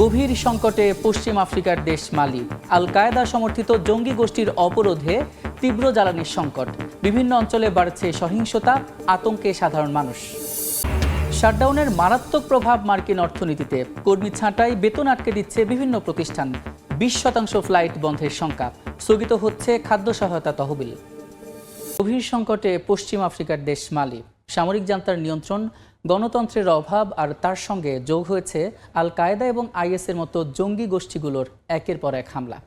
গভীর সংকটে পশ্চিম আফ্রিকার দেশ মালি। আল কায়েদা সমর্থিত জঙ্গি গোষ্ঠীর অবরোধে তীব্র জ্বালানির সংকট। বিভিন্ন অঞ্চলে বাড়ছে সহিংসতা, আতঙ্কে সাধারণ মানুষ। শাটডাউনের মারাত্মক প্রভাব মার্কিন অর্থনীতিতে। কর্মী ছাঁটাই বেতন আটকে দিচ্ছে বিভিন্ন প্রতিষ্ঠান। বিশ শতাংশ ফ্লাইট বন্ধের শঙ্কা। স্থগিত হচ্ছে খাদ্য সহায়তা তহবিল। গভীর সংকটে পশ্চিম আফ্রিকার দেশ মালি। সামরিক জান্তার নিয়ন্ত্রণ গণতন্ত্রের অভাব আর তার সঙ্গে যোগ হয়েছে আল কায়েদা এবং আইএসের মতো জঙ্গি গোষ্ঠীগুলোর একের পর এক হামলা।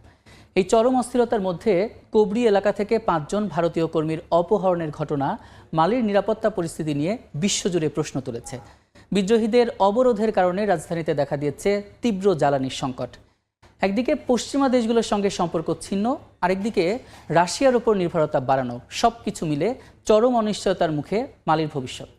এই চরম অস্থিরতার মধ্যে কোবরি এলাকা থেকে পাঁচজন ভারতীয় কর্মীর অপহরণের ঘটনা মালির নিরাপত্তা পরিস্থিতি নিয়ে বিশ্বজুড়ে প্রশ্ন তুলেছে। বিদ্রোহীদের অবরোধের কারণে রাজধানীতে দেখা দিয়েছে তীব্র জ্বালানির সংকট। একদিকে পশ্চিমা দেশগুলোর সঙ্গে সম্পর্ক ছিন্ন, আরেকদিকে রাশিয়ার ওপর নির্ভরতা বাড়ানো সব কিছু মিলে চরম অনিশ্চয়তার মুখে মালির ভবিষ্যৎ।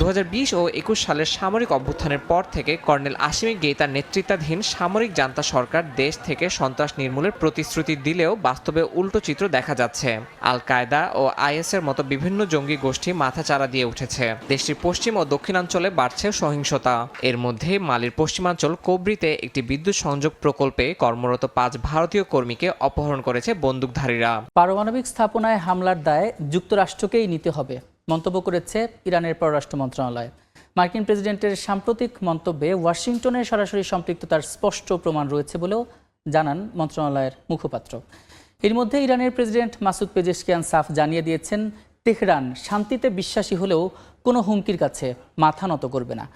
দু হাজার বিশ ও একুশ সালের সামরিক অভ্যুত্থানের পর থেকে কর্নেল আশিমি গেইতার নেতৃত্বাধীন সামরিক জান্তা সরকার দেশ থেকে সন্ত্রাস নির্মূলের প্রতিশ্রুতি দিলেও বাস্তবে উল্টো চিত্র দেখা যাচ্ছে। আল কায়দা ও আইএসের মতো বিভিন্ন জঙ্গি গোষ্ঠী মাথাচাড়া দিয়ে উঠেছে। দেশটির পশ্চিম ও দক্ষিণাঞ্চলে বাড়ছে সহিংসতা। এর মধ্যে মালির পশ্চিমাঞ্চল কোবরিতে একটি বিদ্যুৎ সংযোগ প্রকল্পে কর্মরত পাঁচ ভারতীয় কর্মীকে অপহরণ করেছে বন্দুকধারীরা। পারমাণবিক স্থাপনায় হামলার দায় যুক্তরাষ্ট্রকেই নিতে হবে। মন্তব্য করেছে ইরানের পররাষ্ট্র মন্ত্রণালয়। মার্কিন প্রেসিডেন্টের সাম্প্রতিক মন্তব্যে ওয়াশিংটনের সরাসরি সম্পৃক্ততার স্পষ্ট প্রমাণ রয়েছে বলেও জানান মন্ত্রণালয়ের মুখপাত্র। এর মধ্যে ইরানের প্রেসিডেন্ট মাসুদ পেজেশকিয়ান সাফ জানিয়ে দিয়েছেন, তেহরান শান্তিতে বিশ্বাসী হলেও কোনো হুমকির কাছে মাথা নত করবে না।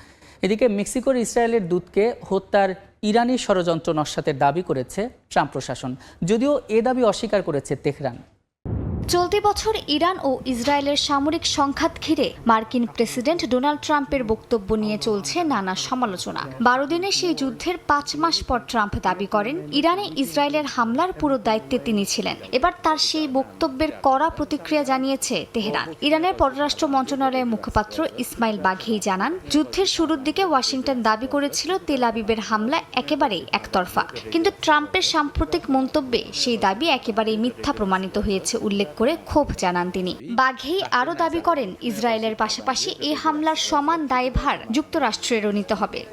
এদিকে মেক্সিকোর ইসরায়েলের দূতকে হত্যার ইরানি ষড়যন্ত্র নস্যাতের দাবি করেছে ট্রাম্প প্রশাসন। যদিও এ দাবি অস্বীকার করেছে তেহরান। চলতি বছর ইরান ও ইসরায়েলের সামরিক সংঘাত ঘিরে মার্কিন প্রেসিডেন্ট ডোনাল্ড ট্রাম্পের বক্তব্য নিয়ে চলছে নানা সমালোচনা। বারো দিনের সেই যুদ্ধের পাঁচ মাস পর ট্রাম্প দাবি করেন, ইরানে ইসরায়েলের হামলার পুরো দায়িত্বে তিনি ছিলেন। এবার তার সেই বক্তব্যের কড়া প্রতিক্রিয়া জানিয়েছে তেহরান। ইরানের পররাষ্ট্র মন্ত্রণালয়ের মুখপাত্র ইসমাইল বাঘেই জানান, যুদ্ধের শুরুর দিকে ওয়াশিংটন দাবি করেছিল তেল আবিবের হামলা একেবারেই একতরফা। কিন্তু ট্রাম্পের সাম্প্রতিক মন্তব্যে সেই দাবি একেবারেই মিথ্যা প্রমাণিত হয়েছে উল্লেখ করে ক্ষোভ জানান তিনি। বাঘেই আরও দাবি করেন, ইসরায়েলের পাশাপাশি এ হামলার সমান দায়ভার যুক্তরাষ্ট্রেরও নিতে হবে।